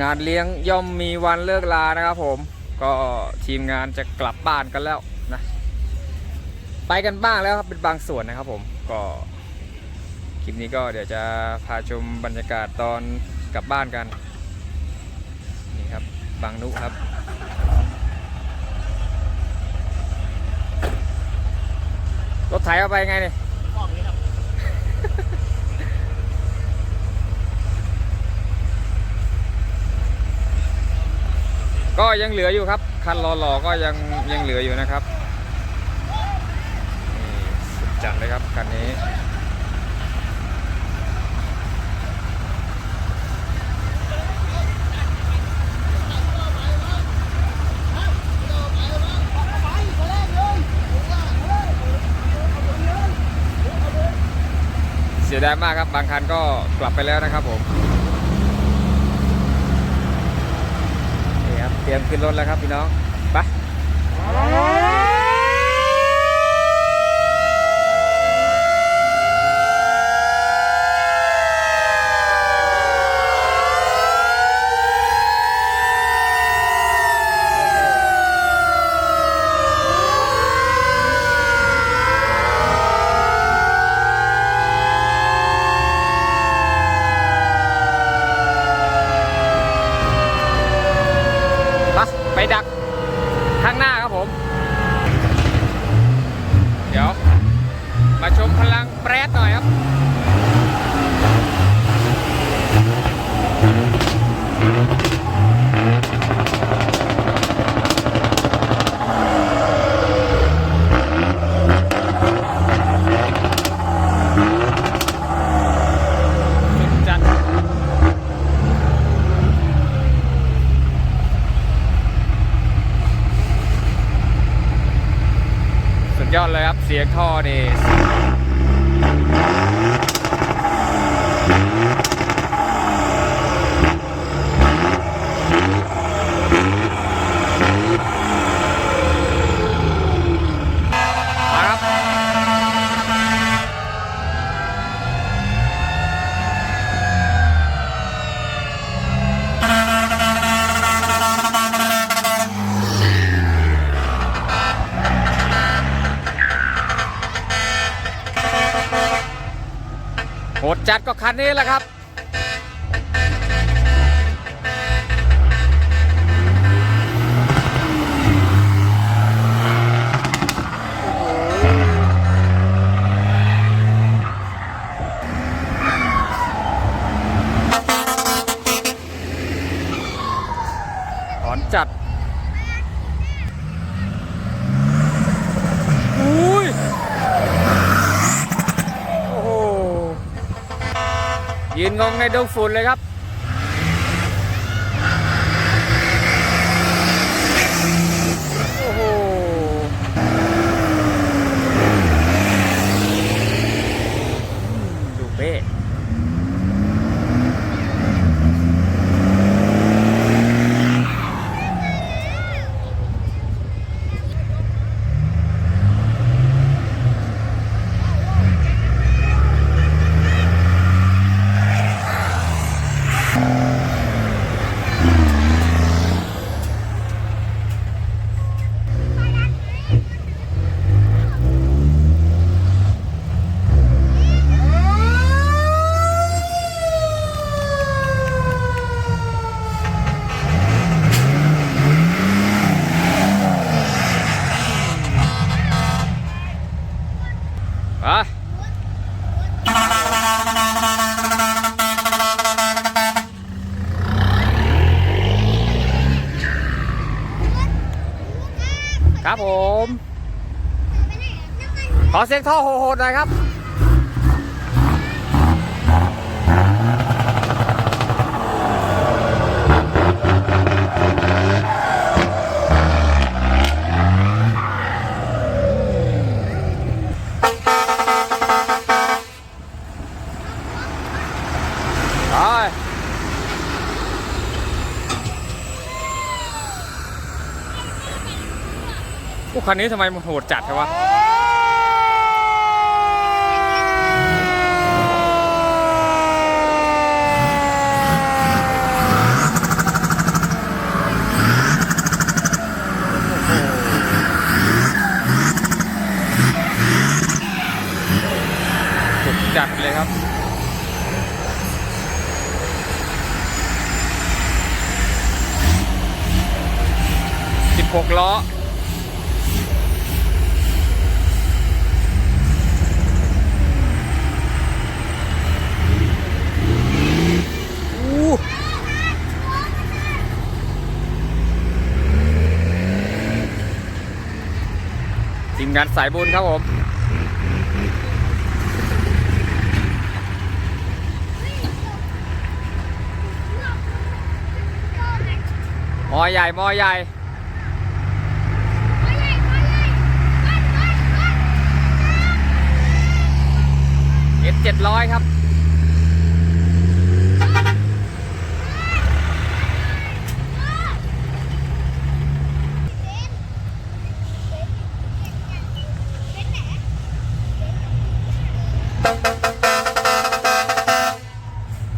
งานเลี้ยงย่อมมีวันเลิกลานะครับผม ก็ทีมงานจะกลับบ้านกันแล้วนะ ไปกันบ้างแล้วครับเป็นบางส่วนนะครับผมก็คลิปนี้ก็เดี๋ยวจะพาชมบรรยากาศตอนกลับบ้านกันนี่ครับบางนุครับรถไถเอาไปไงเนี่ย ออกนี้ครับ ก็ยังเหลืออยู่ครับ คันหล่อๆก็ยังยังเหลืออยู่นะครับสุดจัดเลยครับคันนี้เสียดายมากครับบางคันก็กลับไปแล้วนะครับผมนี่ครับ เตรียมขึ้นรถแล้วครับพี่น้องไปไปดักข้างหน้าครับผม เดี๋ยว มาชมพลังแปรดหน่อยครับ สุดจัด สุดยอดเลยครับ เสียงท่อนี่ ดจัดก็คันนี้แหละครับ ยืนงงในดงฝุ่นเลยครับ โอ้โห ดูเป๊ะอะครับผม ขอ เสียงท่อโหดๆหน่อยครับไปพวกคันนี้ทำไมมันโหดจัดใช่วะ จัดเลยครับ สิบ หกล้ออู้ทีมงานสายบุญครับผมมอใหญ่มอใหญ่ เอสเจ็ดร้อยครับ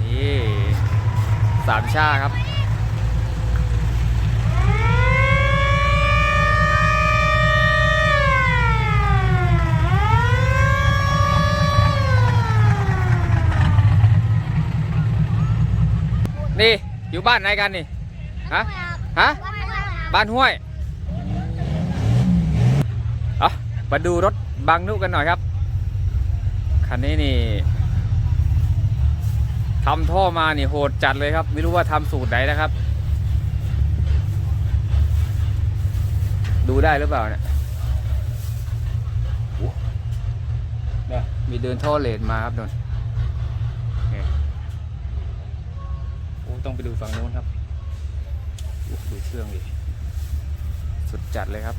นี่สามชาครับ นี่ อยู่บ้านไหนกันนี่ ฮะ ฮะ บ้านห้วยเอามาดูรถบางนุกันหน่อยครับ คันนี้นี่ทำท่อมานี่โหดจัดเลยครับ ไม่รู้ว่าทำสูตรไหนนะครับ ดูได้หรือเปล่าเนี่ยโอ้เนี่ยมีเดินท่อเลนมาครับนนนี่โอ้ ต้องไปดูฝั่งนู้นครับดูเครื่องดิสุดจัดเลยครับ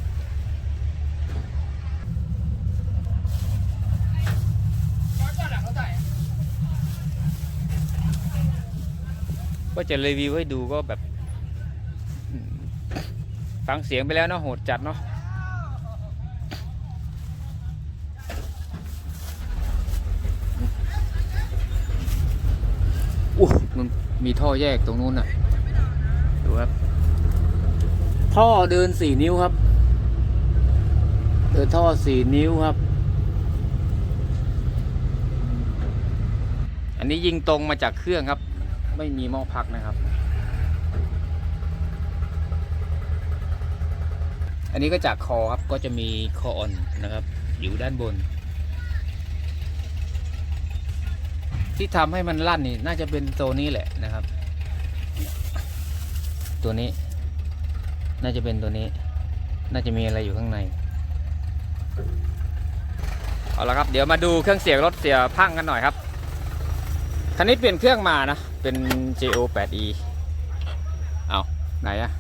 ก็จะรีวิวให้ดูก็แบบฟังเสียงไปแล้วเนาะโหดจัดเนาะอู้ มีท่อแยกตรงนู้นน่ะ ดูครับ ท่อเดินสี่นิ้วครับ เดินท่อสี่นิ้วครับ อันนี้ยิงตรงมาจากเครื่องครับ ไม่มีหม้อพักนะครับ อันนี้ก็จากคอครับ ก็จะมีคออ่อนนะครับ อยู่ด้านบน ที่ทำให้มันลั่นนี่น่าจะเป็นตัวนี้แหละนะครับ ตัวนี้ น่าจะเป็นตัวนี้ น่าจะมีอะไรอยู่ข้างในเอาละครับเดี๋ยวมาดูเครื่องเสียงรถเสียพังกันหน่อยครับคันนี้เปลี่ยนเครื่องมานะ เป็น JO 8E เอาไหนอะ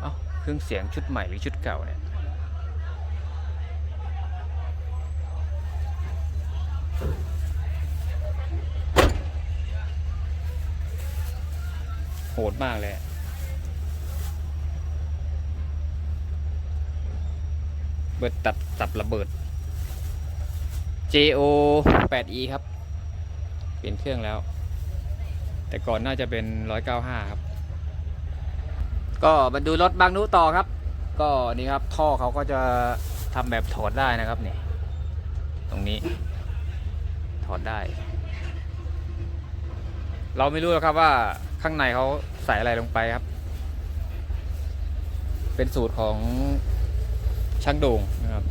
เอาเครื่องเสียงชุดใหม่หรือชุดเก่าเนี่ย ดมากเลยเบิดตัดตับระเบิด JO 8E ครับ เปลี่ยนเครื่องแล้ว แต่ก่อนน่าจะเป็น 195 ครับ ก็มาดูรถบางนุต่อครับ ก็นี่ครับท่อเขาก็จะทำแบบถอดได้นะครับนี่ตรงนี้ ถอดได้ เราไม่รู้หรอกครับว่า ข้างในเขาใส่อะไรลงไปครับ เป็นสูตรของช่างโด่งนะครับ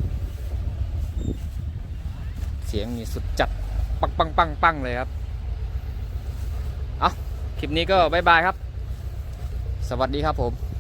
เสียงมีสุดจัด ปังปังปังปังเลยครับ เอาคลิปนี้ก็บายบายครับ สวัสดีครับผม